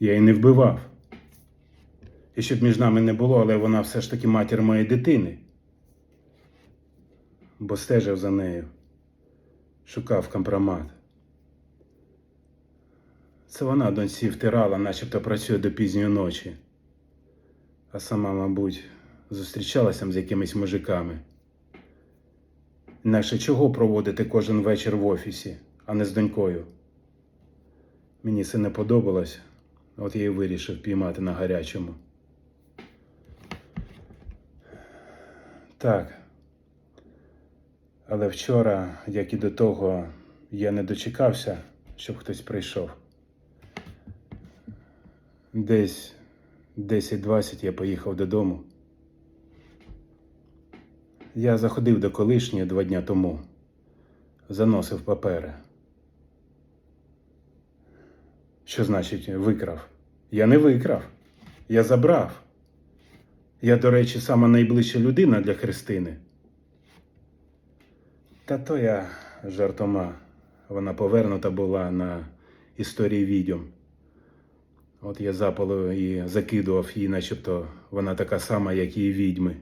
Я її не вбивав. І щоб між нами не було, але вона все ж таки матір моєї дитини. Бо стежив за нею, шукав компромат. Це вона доньці втирала, начебто працює до пізньої ночі. А сама, мабуть, зустрічалася з якимись мужиками. Інакше чого проводити кожен вечір в офісі, а не з донькою? Мені це не подобалось, от я і вирішив піймати на гарячому. Так. Але вчора, як і до того, я не дочекався, щоб хтось прийшов. Десь 10-20 я поїхав додому. Я заходив до колишньої два дня тому, заносив папери. Що значить викрав? Я не викрав. Я забрав. Я, до речі, сама найближча людина для Христини. Та то я жартома. Вона повернута була на історії відьом. От я запалив і закидував її, начебто вона така сама, як і відьми.